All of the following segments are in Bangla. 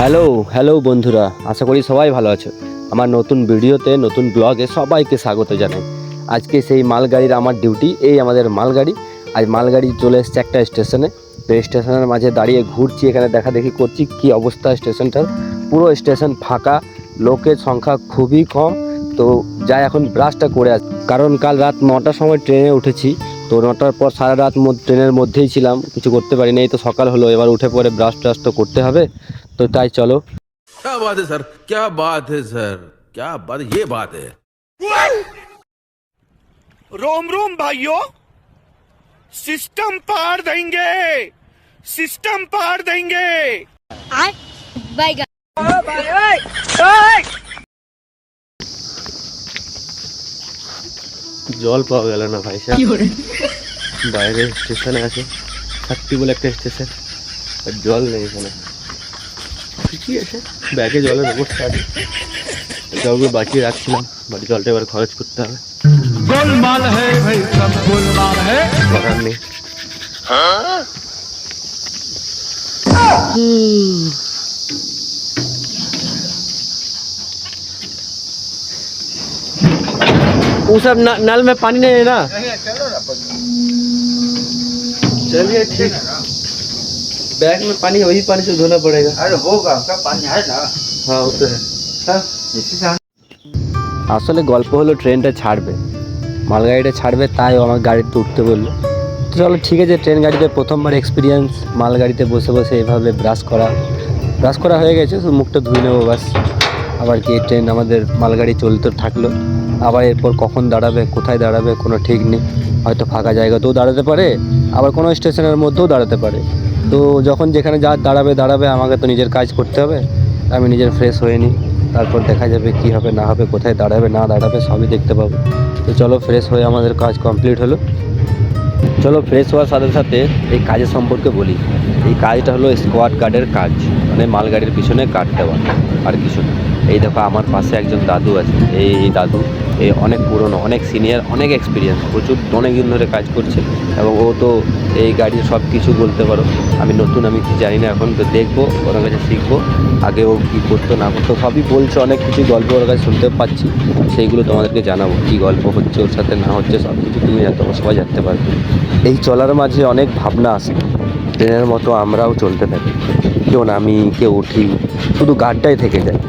হ্যালো হ্যালো বন্ধুরা, আশা করি সবাই ভালো আছো। আমার নতুন ভিডিওতে, নতুন ব্লগে সবাইকে স্বাগত জানাই। আজকে সেই মালগাড়ির আমার ডিউটি এই আমাদের মালগাড়ি। আজ মালগাড়ি চলে এসছে একটা স্টেশনে। তো স্টেশনের মাঝে দাঁড়িয়ে ঘুরছি এখানে দেখা দেখি করছি কি অবস্থা স্টেশনটার। পুরো স্টেশন ফাঁকা লোকের সংখ্যা খুবই কম। তো যাই এখন ব্রাশটা করে আস কারণ কাল রাত নটার সময় ট্রেনে উঠেছি। তো নটার পর সারা রাত ট্রেনের মধ্যেই ছিলাম কিছু করতে পারিনি। এই তো সকাল হলো এবার উঠে পরে ব্রাশ ট্রাশ তো করতে হবে। তো তাই চলো। স্যার ক্যা বাত স্যার ক্যা বাত ইয়ে বাত রোম রোম ভাইও सिस्टम पार देंगे सिस्टम पार देंगे আর বাইগা জল পাওয়া গেল না ভাই সাহেব বাইরে স্টেশনে আছে থাকতি বলে একটা স্টেশন আর জল নেই এখানে ঠিকই আছে ব্যাগে জলের ব্যবস্থা আছে কাউকে বাঁচিয়ে রাখছিলাম বাড়ি জলটা এবার খরচ করতে হবে गोलमाल है भाई सब गोलमाल है করার নেই वो सब न- नल में पानी नहीं है ना चलिए ठीक बैग में पानी है, वही पानी से धोना पड़ेगा अरे होगा उसका पानी है ना हाँ वो तो है हाँ, इसी से हम আসলে গল্প হলো ট্রেনটা ছাড়বে মালগাড়িটা ছাড়বে, তাই ও আমার গাড়িতে উঠতে বলল। তো চলো, ঠিক আছে ট্রেন গাড়িতে প্রথমবার এক্সপিরিয়েন্স মালগাড়িতে বসে বসে এভাবে ব্রাশ করা। ব্রাশ করা হয়ে গেছে, শুধু মুখটা ধুয়ে নেব বাস আবার কি ট্রেন আমাদের মালগাড়ি চলতে থাকল। আবার এরপর কখন দাঁড়াবে, কোথায় দাঁড়াবে, কোনো ঠিক নেই। হয়তো ফাঁকা জায়গাতেও দাঁড়াতে পারে, আবার কোনো স্টেশনের মধ্যেও দাঁড়াতে পারে। তো যখন যেখানে যা দাঁড়াবে দাঁড়াবে, আমাকে তো নিজের কাজ করতে হবে। আমি নিজের ফ্রেশ হয়ে নিই। তারপর দেখা যাবে কি হবে, না হবে, কোথায় দাঁড়াবে, না দাঁড়াবে, সবই দেখতে পাবো। তো চলো ফ্রেশ হয়ে আমাদের কাজ কমপ্লিট হলো। চলো ফ্রেশ হওয়ার সাথে সাথে এই কাজের সম্পর্কে বলি। এই কাজটা হলো স্কোয়াড গার্ডের কাজ মানে মালগাড়ির পিছনে গার্ড দেওয়া, আর কিছু না। এই দেখো, আমার পাশে একজন দাদু আছে। এই দাদু এই অনেক পুরনো, অনেক সিনিয়র অনেক এক্সপিরিয়েন্স প্রচুর অনেক দিন ধরে কাজ করছে এবং ও তো এই গাড়ির সব কিছু বলতে পারো। আমি নতুন, আমি কি জানি না এখন, তো দেখব, ওর কাছে শিখব, আগে ও কী করতো, না করতো, সবই বলছে, অনেক কিছু গল্প ওর কাছে শুনতে পাচ্ছি। সেইগুলো তোমাদেরকে জানাব, কী গল্প হচ্ছে ওর সাথে, না হচ্ছে সব কিছু তুমি জানতে সবাই জানতে পারবে। এই চলার মাঝে অনেক ভাবনা আসে, ট্রেনের মতো আমরাও চলতে থাকি। কেউ নামি, কেউ উঠি, শুধু গাড়টাই থেকে যায়।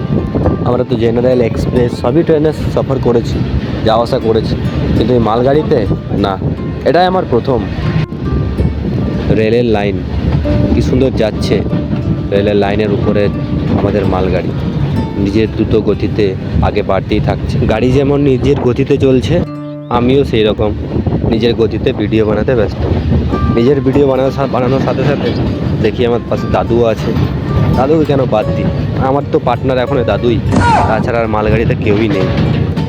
আমরা তো জেনারেল এক্সপ্রেস সবই ট্রেনে সফর করেছি, যাওয়া আসা করেছি। কিন্তু এই মালগাড়িতে, না, এটাই আমার প্রথম। রেলের লাইন কি সুন্দর যাচ্ছে রেলের লাইনের উপরে আমাদের মালগাড়ি। নিজের দ্রুত গতিতে আগে বাড়তেই থাকছে। গাড়ি যেমন নিজের গতিতে চলছে আমিও সেই রকম। নিজের গতিতে ভিডিও বানাতে ব্যস্ত। নিজের ভিডিও বানানোর বানানোর সাথে সাথে দেখি আমার পাশে দাদুও আছে। দাদুকে কেন বাদ দিই? আমার তো পার্টনার এখন দাদুই। তাছাড়া আর মালগাড়িতে কেউই নেই।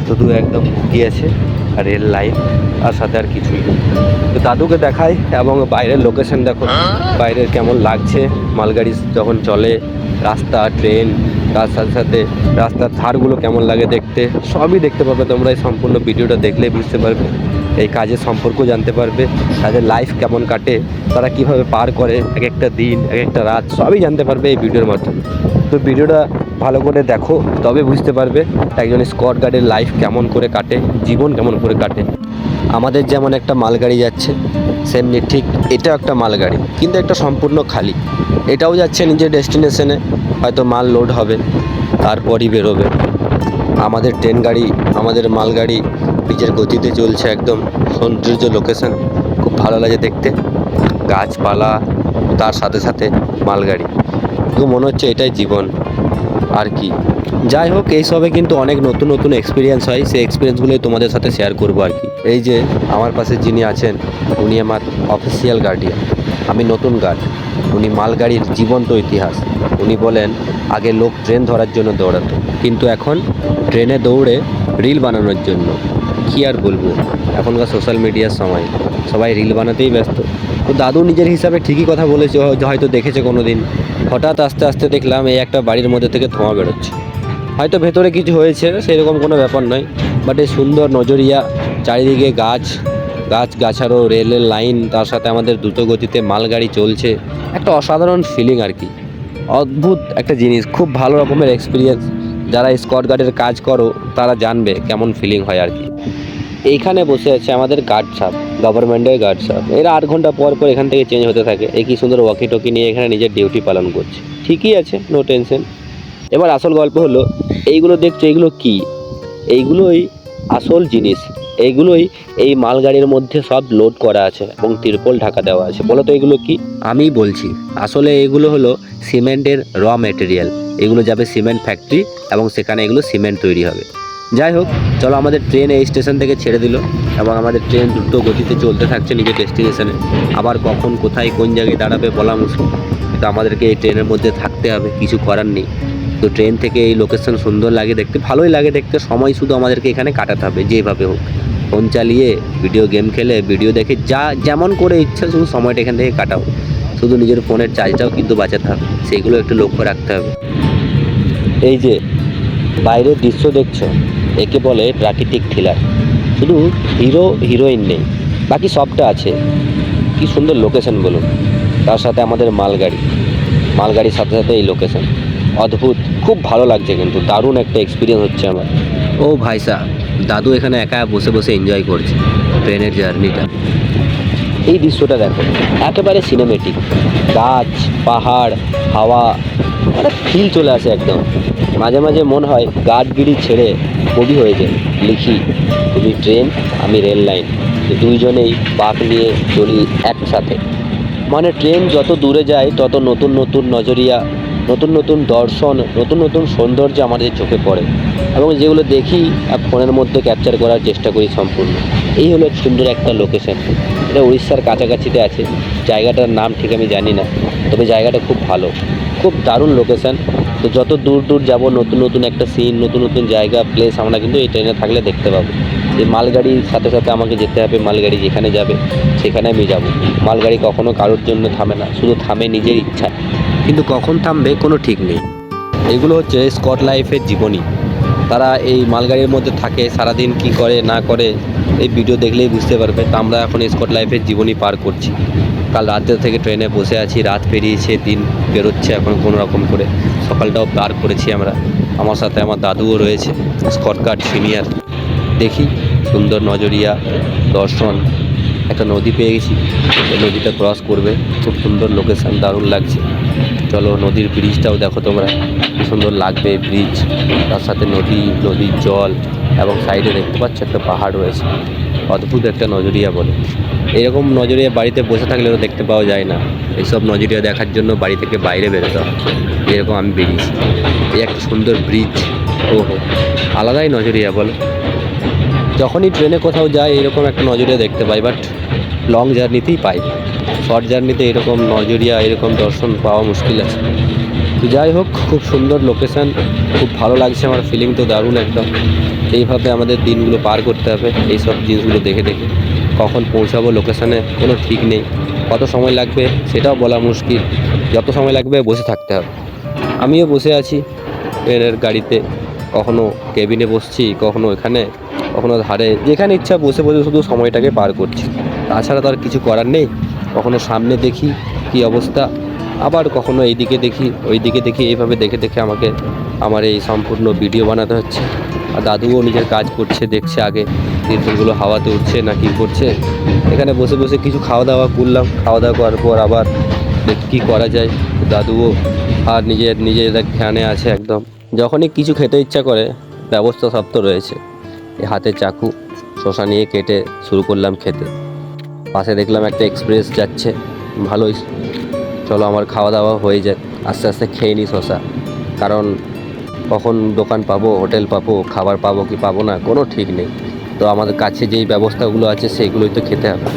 শুধু একদম কি আছে, আর রেল লাইন আর সাথে আর কিছুই তো দাদুকে দেখাই, এবং বাইরের লোকেশন দেখো। বাইরের কেমন লাগছে, মালগাড়ি যখন চলে রাস্তা ট্রেন তার সাথে সাথে রাস্তার ধারগুলো কেমন লাগে দেখতে, সবই দেখতে পাবে তোমরা। এই সম্পূর্ণ ভিডিওটা দেখলেই বুঝতে পারবে, এই কাজের সম্পর্ক জানতে পারবে তাদের লাইফ কেমন কাটে, তারা কীভাবে পার করে এক একটা দিন, এক একটা রাত, সবই জানতে পারবে এই ভিডিওর মাধ্যমে। তো ভিডিওটা ভালো করে দেখো, তবে বুঝতে পারবে একজন স্কট গার্ডের লাইফ কেমন করে কাটে, জীবন কেমন করে কাটে। আমাদের যেমন একটা মালগাড়ি যাচ্ছে, সেমনি ঠিক এটাও একটা মালগাড়ি, কিন্তু একটা সম্পূর্ণ খালি। এটাও যাচ্ছে নিজের ডেস্টিনেশনে হয়তো মাল লোড হবে, তারপরই বেরোবে। আমাদের ট্রেন গাড়ি, আমাদের মালগাড়ি নিজের গতিতে চলছে একদম সৌন্দর্য লোকেশন খুব ভালো লাগে দেখতে। গাছপালা, তার সাথে সাথে মালগাড়ি তো মনে হচ্ছে এটাই জীবন, আর কি। যাই হোক এইসবে কিন্তু অনেক নতুন নতুন এক্সপিরিয়েন্স হয়, সেই এক্সপিরিয়েন্সগুলোই তোমাদের সাথে শেয়ার করব আর কি। এই যে, আমার পাশে যিনি আছেন, উনি আমার অফিসিয়াল গার্ডিয়ান আমি নতুন গার্ড উনি মালগাড়ির জীবন্ত ইতিহাস। উনি বলেন, আগে লোক ট্রেন ধরার জন্য দৌড়াতো, কিন্তু এখন ট্রেনে দৌড়ে রিল বানানোর জন্য। কী আর বলব? এখনকার সোশ্যাল মিডিয়ার সময় সবাই রিল বানাতেই ব্যস্ত। তো দাদু নিজের হিসাবে ঠিকই কথা বলেছে হয়তো দেখেছে কোনো দিন হঠাৎ আস্তে আস্তে দেখলাম এই একটা বাড়ির মধ্যে থেকে ধোঁয়া বেরোচ্ছে। হয়তো ভেতরে কিছু হয়েছে, সেরকম কোনো ব্যাপার নয়। বাট এই সুন্দর নজরিয়া, চারিদিকে গাছ গাছ গাছারও রেলের লাইন, তার সাথে আমাদের দ্রুত গতিতে মালগাড়ি চলছে। একটা অসাধারণ ফিলিং আর কি। অদ্ভুত একটা জিনিস, খুব ভালো রকমের এক্সপিরিয়েন্স যারা স্কট গার্ডের কাজ করো, তারা জানবে কেমন ফিলিং হয় আর কি। এইখানে বসে আছে আমাদের গার্ড সাপ গভর্নমেন্টের গার্ড সাপ এরা আট ঘণ্টা পর পর এখান থেকে চেঞ্জ হতে থাকে। এই কি সুন্দর ওয়াকি টকি নিয়ে এখানে নিজের ডিউটি পালন করছে। ঠিকই আছে নো টেনশন এবার আসল গল্প হলো, এইগুলো দেখছ, এইগুলো কি? এইগুলোই আসল জিনিস। এইগুলোই এই মালগাড়ির মধ্যে সব লোড করা আছে এবং তিরপল ঢাকা দেওয়া আছে। বলো তো এগুলো কি? আমি বলছি, আসলে এগুলো হলো সিমেন্টের র মেটেরিয়াল এগুলো যাবে সিমেন্ট ফ্যাক্টরি এবং সেখানে এগুলো সিমেন্ট তৈরি হবে। যাই হোক, চলো আমাদের ট্রেন এই স্টেশন থেকে ছেড়ে দিল এবং আমাদের ট্রেন দ্রুত গতিতে চলতে থাকছে নিজের ডেস্টিনেশনে আবার কখন, কোথায়, কোন জায়গায় দাঁড়াবে বলা মুশকিল। কিন্তু আমাদেরকে এই ট্রেনের মধ্যে থাকতে হবে, কিছু করার নেই। তো ট্রেন থেকে এই লোকেশন সুন্দর লাগে দেখতে, ভালোই লাগে দেখতে। সময় শুধু আমাদেরকে এখানে কাটাতে হবে, যেভাবে হোক। ফোন চালিয়ে ভিডিও গেম খেলে ভিডিও দেখে, যা, যেমন করে ইচ্ছা শুধু সময়টা এখান থেকে কাটাও। শুধু নিজের ফোনের চার্জটাও কিন্তু বাঁচাতে হবে সেইগুলো একটু লক্ষ্য রাখতে হবে। এই যে, বাইরের দৃশ্য দেখছ, একে বলে প্রাকৃতিক থ্রিলার শুধু হিরো হিরোইন নেই, বাকি সবটা আছে। কি সুন্দর লোকেশন বলুন। তার সাথে আমাদের মালগাড়ি, মালগাড়ির সাথে সাথে এই লোকেশন অদ্ভুত খুব ভালো লাগছে কিন্তু দারুণ একটা এক্সপিরিয়েন্স হচ্ছে আমার। ও ভাইসা দাদু এখানে একা বসে বসে এনজয় করছে ট্রেনের জার্নিটা এই দৃশ্যটা দেখো একেবারে সিনেমেটিক গাছ পাহাড় হাওয়া একটা ফিল চলে আসে একদম। মাঝে মাঝে মনে হয় গার্ডগিরি ছেড়ে কবি হয়ে যায়। লিখি তুমি ট্রেন আমি রেল লাইন দুইজনেই বাঁক নিয়ে চলি একসাথে। মানে ট্রেন যত দূরে যায় তত নতুন নতুন নজরিয়া নতুন নতুন দর্শন, নতুন নতুন সৌন্দর্য আমাদের চোখে পড়ে। এবং যেগুলো দেখি ফোনের মধ্যে ক্যাপচার করার চেষ্টা করি সম্পূর্ণ। এই হলো সুন্দর একটা লোকেশন এটা উড়িষ্যার কাছাকাছিতে আছে। জায়গাটার নাম ঠিক আমি জানি না, তবে জায়গাটা খুব ভালো। খুব দারুণ লোকেশন তো যত দূর দূর যাব, নতুন নতুন একটা সিন নতুন নতুন জায়গা প্লেস আমরা কিন্তু এই ট্রেনে থাকলে দেখতে পাবো। এই মালগাড়ির সাথে সাথে আমাকে যেতে হবে, মালগাড়ি যেখানে যাবে, সেখানে আমি যাব। মালগাড়ি কখনো কারোর জন্য থামে না, শুধু থামে নিজের ইচ্ছা। কিন্তু কখন থামবে কোনো ঠিক নেই। এগুলো হচ্ছে স্কট লাইফের জীবনী। তারা এই মালগাড়ির মধ্যে থাকে, সারাদিন কি করে, না করে, এই ভিডিও দেখলেই বুঝতে পারবে। তো আমরা এখন স্কট লাইফের জীবনী পার করছি। কাল রাতে থেকে ট্রেনে বসে আছি, রাত পেরিয়েছে, দিন বেরোচ্ছে এখন কোনো রকম করে। সকালটাও পার করেছি আমরা। আমার সাথে আমার দাদুও রয়েছে, স্কট গার্ড সিনিয়র। দেখি, সুন্দর নজরিয়া, দর্শন। একটা নদী পেয়ে গেছি। নদীটা ক্রস করবে। খুব সুন্দর লোকেশন, দারুণ লাগছে। চলো নদীর ব্রিজটাও দেখো তোমরা। কি সুন্দর লাগবে ব্রিজ তার সাথে নদী, নদীর জল এবং সাইডে দেখতে পাচ্ছ একটা পাহাড় রয়েছে। অদ্ভুত একটা নজরিয়া বলে। এরকম নজরিয়া বাড়িতে বসে থাকলে তো দেখতে পাওয়া যায় না। এইসব নজরিয়া দেখার জন্য বাড়ি থেকে বাইরে বেরোতে হয়। এরকম আমি বেরিয়েছি। এই একটা সুন্দর ব্রিজ ও হো আলাদাই নজরিয়া বলো। যখনই ট্রেনে কোথাও যাই, এরকম একটা নজরিয়া দেখতে পাই বাট লং জার্নিতেই পাই। শর্ট জার্নিতে এরকম নজরিয়া, এরকম দর্শন পাওয়া মুশকিল আছে। তো যাই হোক, খুব সুন্দর লোকেশান খুব ভালো লাগছে আমার ফিলিং তো, দারুণ একদম। এইভাবে আমাদের দিনগুলো পার করতে হবে, এই সব জিনিসগুলো দেখে দেখে। কখন পৌঁছাবো লোকেশানে কোনো ঠিক নেই। কত সময় লাগবে, সেটাও বলা মুশকিল। যত সময় লাগবে, বসে থাকতে হবে। আমিও বসে আছি, ট্রেনের গাড়িতে। কখনো কেবিনে বসছি, কখনো এখানে, কখনো ধারে, যেখানে ইচ্ছা বসে বসে শুধু সময়টাকে পার করছি। তাছাড়া তো আর কিছু করার নেই, কখনো সামনে দেখি কি অবস্থা, আবার কখনো এইদিকে দেখি, ওইদিকে দেখি, এইভাবে দেখে দেখে আমাকে, আমার এই সম্পূর্ণ ভিডিও বানাতে হচ্ছে। আর দাদুও নিজের কাজ করছে, দেখছে আগে তিরপলগুলো হাওয়াতে উঠছে না কী করছে। এখানে বসে বসে কিছু খাওয়া দাওয়া করলাম খাওয়া দাওয়া করার পর আবার দেখি কী করা যায়। দাদুও আর নিজের নিজের ধ্যানে আছে একদম। যখনই কিছু খেতে ইচ্ছা করে, ব্যবস্থা সব তো রয়েছে। হাতে চাকু, শশা নিয়ে কেটে শুরু করলাম খেতে। পাশে দেখলাম একটা এক্সপ্রেস যাচ্ছে। ভালোই চলো আমার খাওয়া দাওয়া হয়ে যায় আস্তে আস্তে খেয়ে নিই শশা। কারণ কখন দোকান পাবো, হোটেল পাবো, খাবার পাবো কি পাবো না, কোনো ঠিক নেই। তো আমাদের কাছে যেই ব্যবস্থাগুলো আছে, সেইগুলোই তো খেতে হবে।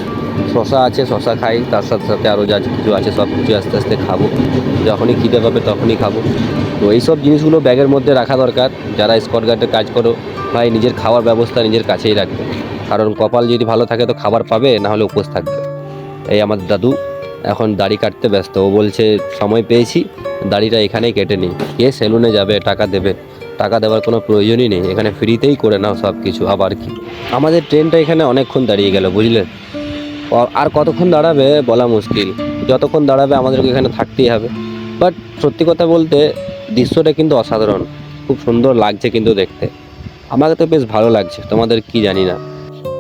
শশা আছে, শশা খাই, তার সাথে সাথে আরও যা কিছু আছে সব কিছু আস্তে আস্তে খাব। যখনই খিদে পাবে তখনই খাব। তো এইসব জিনিসগুলো ব্যাগের মধ্যে রাখা দরকার। যারা স্কট গার্ডে কাজ করো, ভাই নিজের খাওয়ার ব্যবস্থা নিজের কাছেই রাখবে। কারণ কপাল যদি ভালো থাকে তো খাবার পাবে, না হলে উপোস থাকবে। এই আমার দাদু এখন দাড়ি কাটতে ব্যস্ত। ও বলছে, সময় পেয়েছি, দাড়িটা এখানেই কেটে নিই। কে সেলুনে যাবে, টাকা দেবে। টাকা দেওয়ার কোনো প্রয়োজনই নেই। এখানে ফ্রিতেই করে নাও সব কিছু আবার কি? আমাদের ট্রেনটা এখানে অনেকক্ষণ দাঁড়িয়ে গেল বুঝলেন আর কতক্ষণ দাঁড়াবে বলা মুশকিল। যতক্ষণ দাঁড়াবে আমাদেরকে এখানে থাকতেই হবে। বাট সত্যি কথা বলতে দৃশ্যটা কিন্তু অসাধারণ। খুব সুন্দর লাগছে কিন্তু দেখতে। আমাকে তো বেশ ভালো লাগছে, তোমাদের কি জানি না।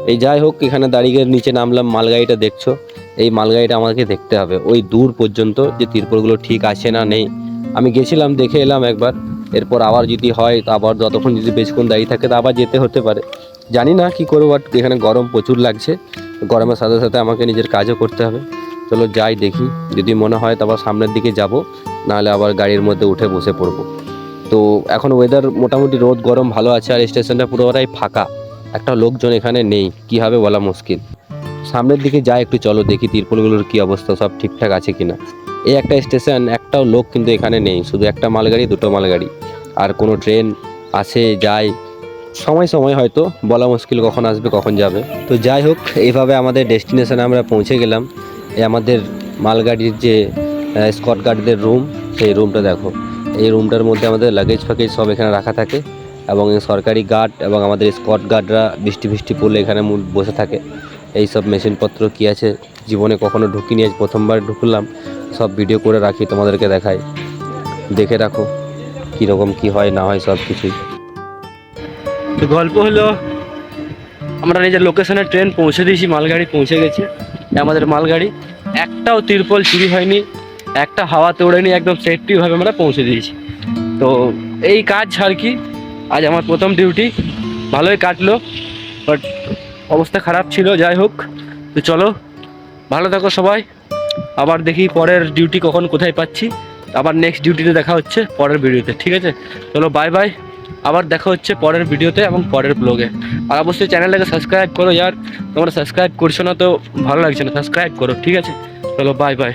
এই যাই হোক, এখানে দাঁড়িয়ে নিচে নামলাম, মালগাড়িটা দেখছ? এই মালগাড়িটা আমাকে দেখতে হবে। ওই দূর পর্যন্ত যে তিরপলগুলো ঠিক আছে না নেই। আমি গেছিলাম, দেখে এলাম একবার। এরপর আবার যদি হয় আবার যতক্ষণ যদি বেশিক্ষণ দাঁড়িয়ে থাকে, তো আবার যেতে হতে পারে। জানি না কি করব বাট এখানে গরম প্রচুর লাগছে। গরমের সাথে সাথে আমাকে নিজের কাজও করতে হবে। চলো যাই দেখি। যদি মনে হয়, তো আবার সামনের দিকে যাব। নাহলে আবার গাড়ির মধ্যে উঠে বসে পড়ব। তো এখন ওয়েদার মোটামুটি রোদ, গরম ভালো আছে আর স্টেশনটা পুরোটাই ফাঁকা। একটা লোকজন এখানে নেই, কী হবে বলা মুশকিল। সামনের দিকে যাই একটু, চলো দেখি তিরপলগুলোর কী অবস্থা, সব ঠিকঠাক আছে কি না এই একটা স্টেশন, একটাও লোক কিন্তু এখানে নেই, শুধু একটা মালগাড়ি, দুটো মালগাড়ি। আর কোনো ট্রেন আসে, যায়, সময় সময় হয়তো, বলা মুশকিল কখন আসবে, কখন যাবে। তো যাই হোক, এইভাবে আমাদের ডেস্টিনেশনে আমরা পৌঁছে গেলাম। এই আমাদের মালগাড়ির যে স্কট গার্ডদের রুম সেই রুমটা দেখো। এই রুমটার মধ্যে আমাদের লাগেজ ফ্যাগেজ সব এখানে রাখা থাকে এবং সরকারি গার্ড এবং আমাদের স্কট গার্ডরা বৃষ্টি বৃষ্টি পড়লে এখানে বসে থাকে। এই সব মেশিনপত্র কী আছে? জীবনে কখনো ঢুকিনি, আজ প্রথমবার ঢুকলাম। সব ভিডিও করে রাখি, তোমাদেরকে দেখাই। দেখে রাখো কীরকম কী হয়, না হয় সব কিছুই। গল্প হলো, আমরা নিজের লোকেশনে ট্রেন পৌঁছে দিয়েছি, মালগাড়ি পৌঁছে গেছে। আমাদের মালগাড়ি একটাও তিরপল চুরি হয়নি। একটা হাওয়াতে নিয়ে একদম সেফটিভাবে আমরা পৌঁছে দিয়েছি। তো এই কাজ আর কি, আজ আমার প্রথম ডিউটি ভালোই কাটলো বাট অবস্থা খারাপ ছিল, যাই হোক। তো চলো, ভালো থাকো সবাই। আবার দেখি পরের ডিউটি কখন কোথায় পাচ্ছি। আবার নেক্সট ডিউটিতে দেখা হচ্ছে পরের ভিডিওতে, ঠিক আছে? চলো বাই বাই আবার দেখা হচ্ছে পরের ভিডিওতে এবং পরের ব্লগে আর অবশ্যই চ্যানেলটাকে সাবস্ক্রাইব করো यार তোমরা সাবস্ক্রাইব করছ না তো ভালো লাগছে না সাবস্ক্রাইব করো, ঠিক আছে? চলো বাই বাই